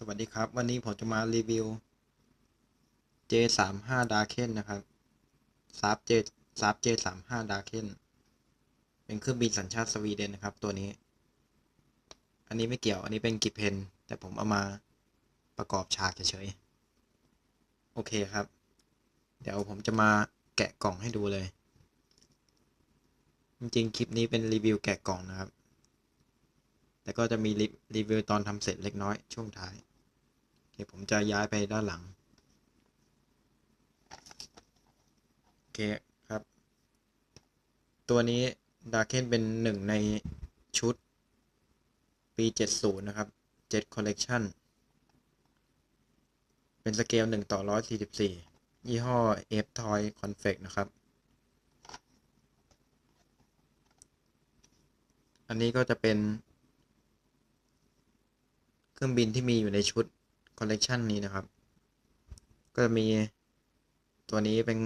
สวัสดีครับ วันนี้ผมจะมารีวิว J35 Darken นะครับซับ J ซับ J35 Darken เป็นเครื่องบินสัญชาติสวีเดนนะครับ ตัวนี้ อันนี้ไม่เกี่ยว อันนี้เป็นกิบเพนแต่ผมเอามาประกอบฉากเฉยๆ โอเคครับ เดี๋ยวผมจะมาแกะกล่องให้ดูเลย จริงๆ คลิปนี้เป็นรีวิวแกะกล่องนะครับแต่ก็จะมีรีวิวตอนทำเสร็จเล็กน้อยช่วงท้าย คผมจะย้ายไปด้านหลัง โอเคครับ ตัวนี้ดาเคนเป็นหนึ่งในชุดปี 70 นะครับ 7 Collection เป็นสเกล 1 ต่อ 144 ยี่ห้อ F Toy Confect นะครับ อันนี้ก็จะเป็น เครื่องบินที่มีอยู่ในชุด คอลเลกชันนี้นะครับ ก็จะมีตัวนี้เป็น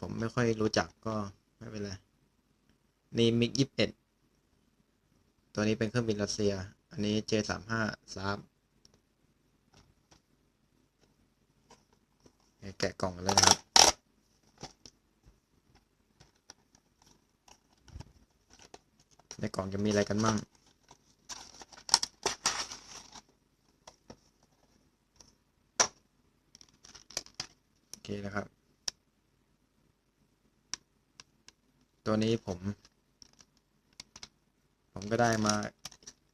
ผมไม่ค่อยรู้จักก็ไม่เป็นไร นี่มิกยี่สิบเอ็ดตัวนี้เป็นเครื่องบินรัสเซีย อันนี้ J สามห้าซาบแกะกล่องกันเลยนะครับ ในกล่องจะมีอะไรกันมั่ง คนะครับ ตัวนี้ผม ผมก็ได้มา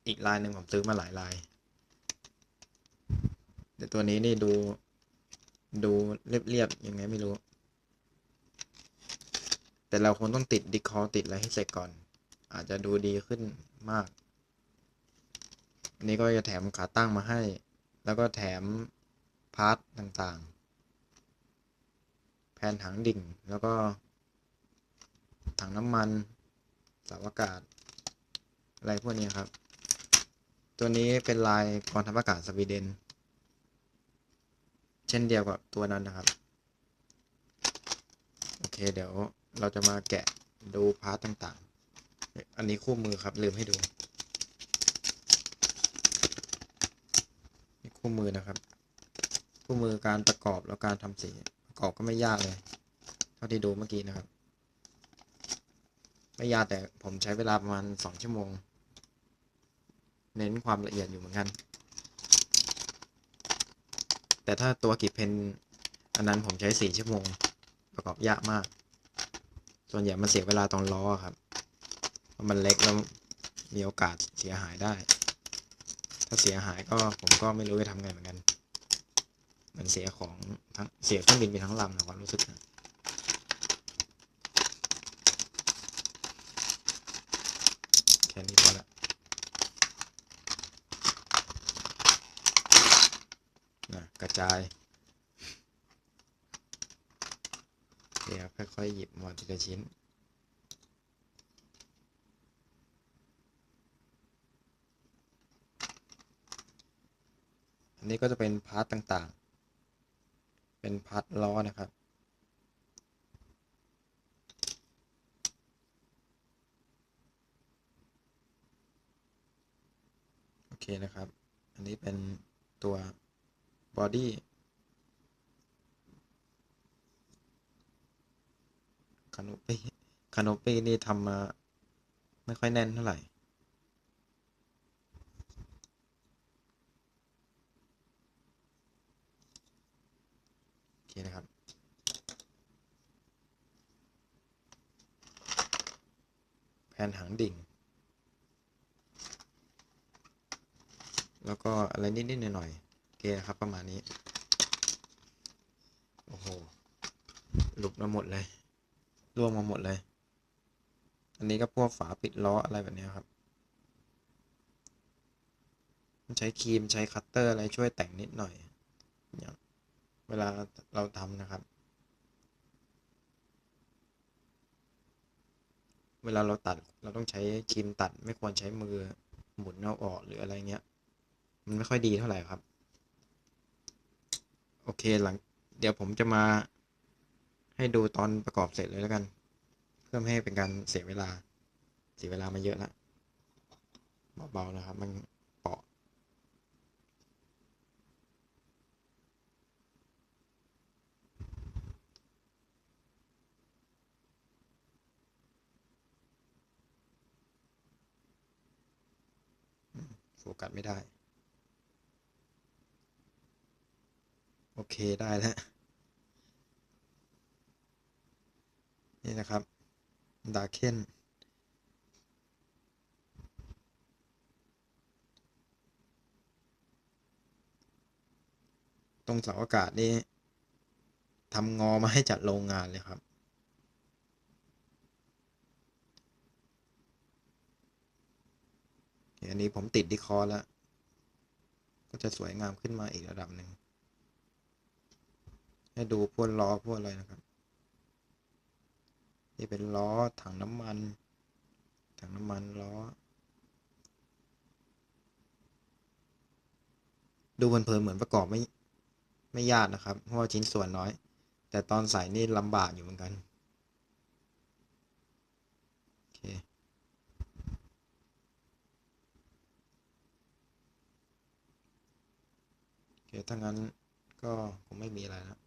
อีกลายหนึ่งผมซื้อมาหลายลาย แต่ตัวนี้นี่ดูดูเรียบๆยังไงไม่รู้ แต่เราคงต้องติดดิคอติดอะไรให้เสร็จก่อน อาจจะดูดีขึ้นมากนนี้ก็จะแถมขาตั้งมาให้ แล้วก็แถมพาร์ทต่างๆ แผ่นถังดิ่ง แล้วก็ ถังน้ำมันสาวอากาศ อะไรพวกนี้ครับ ตัวนี้เป็นลายกองทัพอากาศสวีเดน เช่นเดียวกับตัวนั้นนะครับ โอเคเดี๋ยวเราจะมาแกะดูพาร์ทต่างๆ อันนี้คู่มือครับลืมให้ดูนี่คู่มือนะครับ คู่มือการประกอบแล้วการทำสี กอบก็ไม่ยากเลย เท่าที่ดูเมื่อกี้นะครับ ไม่ยากแต่ผมใช้เวลาประมาณสองชั่วโมง เน้นความละเอียดอยู่เหมือนกัน แต่ถ้าตัวกิบเพนอันนั้นผมใช้สี่ชั่วโมง ประกอบยากมาก ส่วนใหญ่มันเสียเวลาตอนล้อครับเพราะมันเล็กแล้วมีโอกาสเสียหายได้ ถ้าเสียหายก็ผมก็ไม่รู้จะทำไงเหมือนกัน มันเสียของทั้งเสียเครื่องบินไปทั้งลำนะความรู้สึกนะแค่นี้พอละนะกระจายเดี๋ยวค่อยๆหยิบมาทีละชิ้นอันนี้ก็จะเป็นพาร์ทต่าง เป็นพาร์ทล้อนะครับ โอเคนะครับ อันนี้เป็นตัวบอดี้คาโนปี้คาโนปี้นี่ทำมา ไม่ค่อยแน่นเท่าไหร่ โอเค นะครับ แผ่นหางดิ่ง แล้วก็อะไรนิดๆหน่อยๆโอเคครับประมาณนี้ โอ้โห หลุดมาหมดเลยร่วงมาหมดเลย อันนี้ก็พวกฝาปิดล้ออะไรแบบนี้ครับใช้ครีมใช้คัตเตอร์อะไรช่วยแต่งนิดหน่อยอย่าง เวลาเราทำนะครับ เวลาเราตัดเราต้องใช้ครีมตัดไม่ควรใช้มือหมุนเอาออกหรืออะไรเงี้ย มันไม่ค่อยดีเท่าไหร่ครับ โอเคหลัง เดี๋ยวผมจะมาให้ดูตอนประกอบเสร็จเลยแล้วกัน เพื่อไม่ให้เป็นการเสียเวลา เสียเวลามาเยอะแล้วเบาๆนะครับ มันเปาะ โฟกัสไม่ได้ โอเคได้แล้ว นี่นะครับ ดาเคนตรงเสาอากาศนี่ทำงอมาให้จัดโรงงานเลยครับ อันนี้ผมติดดีคอร์แล้ว ก็จะสวยงามขึ้นมาอีกระดับหนึ่ง ให้ดูพวกล้อพวกอะไรนะครับ นี่เป็นล้อถังน้ำมัน ถังน้ำมันล้อ ดูเพลินๆเหมือนประกอบไม่ไม่ยากนะครับ เพราะว่าชิ้นส่วนน้อย แต่ตอนใส่นี่ลำบากอยู่เหมือนกัน โอเค โอ เค ถ้างั้นก็คงไม่มีอะไรแล้ว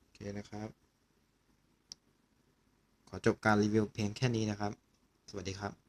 โอเคนะครับ ขอจบการรีวิวเพียงแค่นี้นะครับ สวัสดีครับ